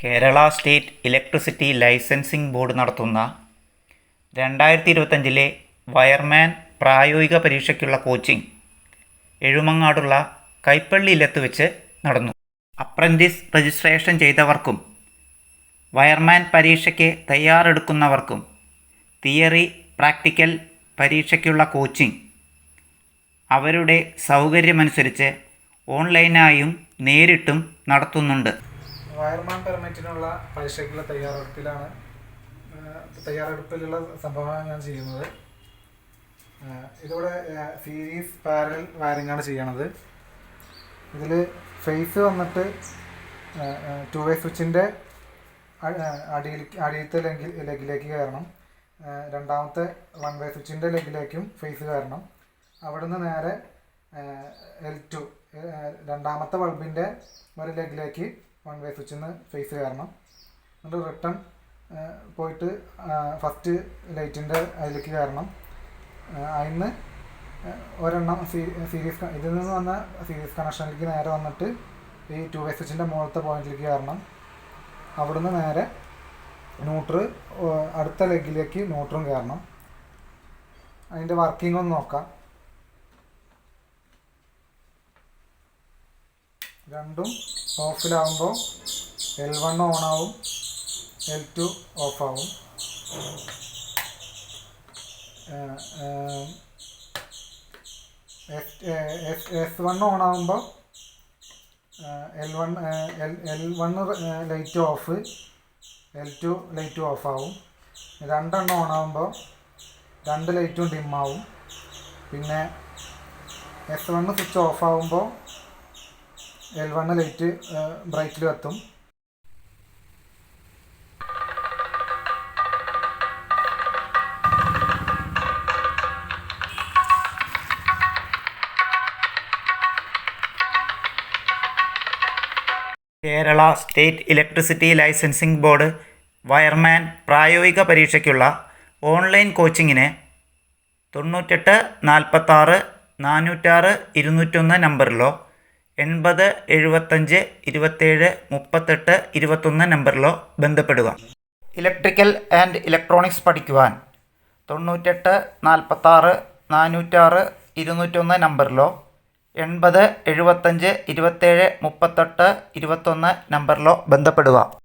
Kerala state electricity licensing board നടത്തുന്ന രണ്ടായിരത്തി ഇരുപത്തഞ്ചിലെ wireman പ്രായോഗിക പരീക്ഷയ്ക്കുള്ള കോച്ചിംഗ് എഴുമങ്ങാടുള്ള കൈപ്പള്ളിയിലെത്ത് വെച്ച് നടന്നു. അപ്രന്റീസ് രജിസ്ട്രേഷൻ ചെയ്തവർക്കും വയർമാൻ പരീക്ഷയ്ക്ക് തയ്യാറെടുക്കുന്നവർക്കും തിയറി പ്രാക്ടിക്കൽ പരീക്ഷയ്ക്കുള്ള കോച്ചിംഗ് അവരുടെ സൗകര്യമനുസരിച്ച് ഓൺലൈനായും നേരിട്ടും നടത്തുന്നുണ്ട്. വയർമാൻ പെർമിറ്റിനുള്ള പരീക്ഷയ്ക്കുള്ള തയ്യാറെടുപ്പിലാണ് തയ്യാറെടുപ്പിലുള്ള സംഭവമാണ് ഞാൻ ചെയ്യുന്നത്. ഇതിവിടെ സീരീസ് പാരൽ വയറിംഗ് ആണ് ചെയ്യണത്. ഇതിൽ ഫേസ് വന്നിട്ട് ടു വേ സ്വിച്ചിന്റെ അടിയിൽ അടിയിലത്തെ ലെഗിൽ ലെഗിലേക്ക് കയറണം. രണ്ടാമത്തെ വൺ വേ സ്വിച്ചിന്റെ ലെഗിലേക്കും ഫേസ് കയറണം. അവിടുന്ന് നേരെ എൽ ടു രണ്ടാമത്തെ ബൾബിന്റെ ഒരു ലെഗിലേക്ക് വൺ വേ സ്വിച്ചിൽ നിന്ന് ഫേസ് കയറണം. എന്നിട്ട് റിട്ടേൺ പോയിട്ട് ഫസ്റ്റ് ലൈറ്റിന്റെ അതിലേക്ക് കയറണം. അതിന്ന് ഒരെണ്ണം സീരീസ് ഇതിൽ നിന്ന് വന്ന സീരീസ് കണക്ഷനിലേക്ക് നേരെ വന്നിട്ട് ഈ ടു വേ സ്വിച്ചിന്റെ മുകളിലത്തെ പോയിന്റിലേക്ക് കയറണം. അവിടുന്ന് നേരെ ന്യൂട്ര് അടുത്ത ലെഗിലേക്ക് ന്യൂട്രും കയറണം. അതിന്റെ വർക്കിംഗ് ഒന്ന് നോക്കാം. രണ്ടും ഓഫിലാവുമ്പോൾ എൽ വൺ ഓണാവും എൽ ടു ഓഫാവും. S S one ഓണാവുമ്പോൾ L one L L one light off L two light off ആവും രണ്ടെണ്ണം ഓണാവുമ്പോൾ രണ്ട് ലൈറ്റും ഡിം ആവും. പിന്നെ എസ് വൺ സ്വിച്ച് ഓഫ് ആവുമ്പോൾ എൽ വൺ ലൈറ്റ് ബ്രൈറ്റിൽ കത്തും Kerala state electricity licensing board wireman പ്രായോഗിക പരീക്ഷയ്ക്കുള്ള ഓൺലൈൻ കോച്ചിങ്ങിന് തൊണ്ണൂറ്റെട്ട് നാൽപ്പത്താറ് നാനൂറ്റാറ് ഇരുന്നൂറ്റൊന്ന് നമ്പറിലോ എൺപത് എഴുപത്തഞ്ച് ഇരുപത്തേഴ് മുപ്പത്തെട്ട് ഇരുപത്തൊന്ന് നമ്പറിലോ ബന്ധപ്പെടുക. ഇലക്ട്രിക്കൽ ആൻഡ് ഇലക്ട്രോണിക്സ് പഠിക്കുവാൻ തൊണ്ണൂറ്റെട്ട് നാൽപ്പത്താറ് നാനൂറ്റാറ് ഇരുന്നൂറ്റൊന്ന് നമ്പറിലോ എൺപത് എഴുപത്തഞ്ച് ഇരുപത്തേഴ് മുപ്പത്തെട്ട് ഇരുപത്തൊന്ന് നമ്പറിലോ ബന്ധപ്പെടുക.